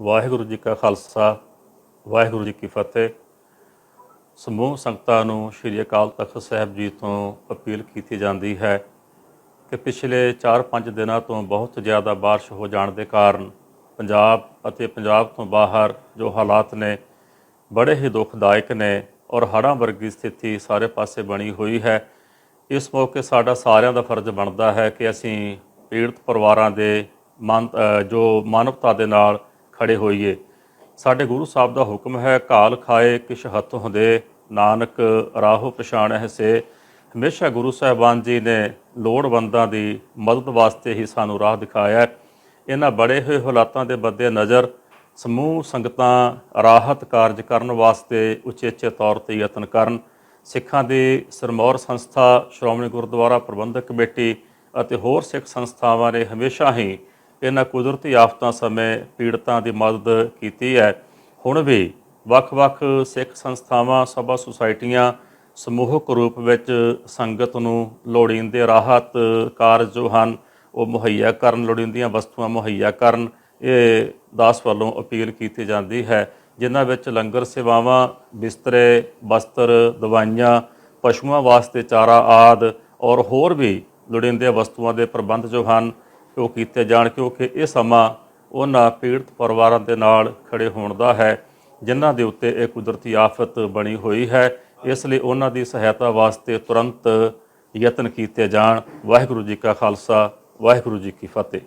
ਵਾਹਿਗੁਰੂ ਜੀ ਕਾ ਖਾਲਸਾ ਵਾਹਿਗੁਰੂ ਜੀ ਕੀ ਫਤਿਹ ਸਮੂਹ ਸੰਗਤਾਂ ਨੂੰ ਸ੍ਰੀ ਅਕਾਲ ਤਖਤ ਸਾਹਿਬ ਜੀ ਤੋਂ ਅਪੀਲ ਕੀਤੀ ਜਾਂਦੀ ਹੈ ਕਿ ਪਿਛਲੇ 4-5 ਦਿਨਾਂ ਤੋਂ ਬਹੁਤ ਜ਼ਿਆਦਾ بارش ਹੋ ਜਾਣ ਦੇ ਕਾਰਨ ਪੰਜਾਬ ਅਤੇ ਪੰਜਾਬ ਤੋਂ ਬਾਹਰ ਜੋ ਹਾਲਾਤ ਨੇ ਬੜੇ ਹੀ ਦੁਖਦਾਇਕ ਨੇ ਔਰ ਹੜ੍ਹਾਂ ਵਰਗੀ ਸਥਿਤੀ ਸਾਰੇ ਪਾਸੇ ਬਣੀ ਹੋਈ ਹੈ ਇਸ ਮੌਕੇ ਸਾਡਾ ਸਾਰਿਆਂ ਦਾ ਫਰਜ਼ ਬਣਦਾ ਹੈ ਕਿ ਅਸੀਂ ਪੀੜਤ ਪਰਿਵਾਰਾਂ ਦੇ ਮਨ ਅ, ਜੋ ਮਾਨਵਤਾ ਦੇ ਨਾਲ ਖੜੇ ਹੋਈਏ। ਸਾਡੇ ਗੁਰੂ ਸਾਹਿਬ ਦਾ ਹੁਕਮ ਹੈ, ਕਾਲ ਖਾਏ ਕਿਛ ਹੱਥ ਹੁੰਦੇ। ਨਾਨਕ ਰਾਹੋ ਪਛਾਣਹਿ ਸੇ ਹਮੇਸ਼ਾ ਗੁਰੂ ਸਾਹਿਬਾਨ ਜੀ ਨੇ ਲੋੜਵੰਦਾਂ ਦੀ ਮਦਦ ਵਾਸਤੇ ਹੀ ਸਾਨੂੰ ਰਾਹ ਦਿਖਾਇਆ। ਇਹਨਾਂ ਬੜੇ ਹੋਏ ਹਾਲਾਤਾਂ ਦੇ ਬੱਦੇ ਨਜ਼ਰ ਸਮੂਹ ਸੰਗਤਾਂ ਰਾਹਤ ਕਾਰਜ ਕਰਨ ਵਾਸਤੇ ਉਚੇਚੇ ਤੌਰ ਤੇ ਯਤਨ ਕਰਨ। ਸਿੱਖਾਂ ਦੀ ਸਰਮੌਰ ਸੰਸਥਾ, ਸ਼੍ਰੋਮਣੀ ਗੁਰਦੁਆਰਾ ਪ੍ਰਬੰਧਕ ਕਮੇਟੀ ਅਤੇ ਹੋਰ ਸਿੱਖ ਸੰਸਥਾਵਾਂ ਨੇ ਹਮੇਸ਼ਾ ਹੀ ਇਹਨਾਂ ਕੁਦਰਤੀ ਆਫਤਾਂ ਸਮੇਂ ਪੀੜਤਾਂ ਦੀ ਮਦਦ ਕੀਤੀ ਹੈ। ਹੁਣ ਵੀ ਵੱਖ-ਵੱਖ ਸਿੱਖ ਸੰਸਥਾਵਾਂ, ਸਭਾ ਸੁਸਾਇਟੀਆਂ ਸਮੂਹਕ ਰੂਪ ਵਿੱਚ ਸੰਗਤ ਨੂੰ ਲੋੜੀਂਦੇ ਰਾਹਤ ਕਾਰਜ ਜੋ ਹਨ, ਉਹ ਮੁਹੱਈਆ ਕਰਨ, ਲੋੜੀਂਦੀਆਂ ਵਸਤੂਆਂ ਮੁਹੱਈਆ ਕਰਨ, ਇਹ ਦਾਸ ਵੱਲੋਂ ਅਪੀਲ ਕੀਤੀ ਜਾਂਦੀ ਹੈ। ਜਿਨ੍ਹਾਂ ਵਿੱਚ ਲੰਗਰ ਸੇਵਾਵਾਂ, ਬਿਸਤਰੇ, ਬਸਤਰ, ਦਵਾਈਆਂ, ਪਸ਼ੂਆਂ ਵਾਸਤੇ ਚਾਰਾ ਆਦ ਔਰ ਹੋਰ ਵੀ ਲੋੜੀਂਦੇ ਵਸਤੂਆਂ ਦੇ ਪ੍ਰਬੰਧ ਜੋ ਹਨ ਉਹ ਕੀਤੇ ਜਾਣ ਕਿਉਂਕਿ ਇਹ ਸਮਾਂ ਉਹਨਾਂ ਪੀੜਤ ਪਰਿਵਾਰਾਂ ਦੇ ਨਾਲ ਖੜੇ ਹੋਣ ਦਾ ਹੈ, ਜਿਨ੍ਹਾਂ ਦੇ ਉੱਤੇ ਇਹ ਕੁਦਰਤੀ ਆਫਤ ਬਣੀ ਹੋਈ ਹੈ। ਇਸ ਲਈ ਉਹਨਾਂ ਦੀ ਸਹਾਇਤਾ ਵਾਸਤੇ ਤੁਰੰਤ ਯਤਨ ਕੀਤੇ ਜਾਣ। ਵਾਹਿਗੁਰੂ ਜੀ ਕਾ ਖਾਲਸਾ, ਵਾਹਿਗੁਰੂ ਜੀ ਕੀ ਫਤਿਹ।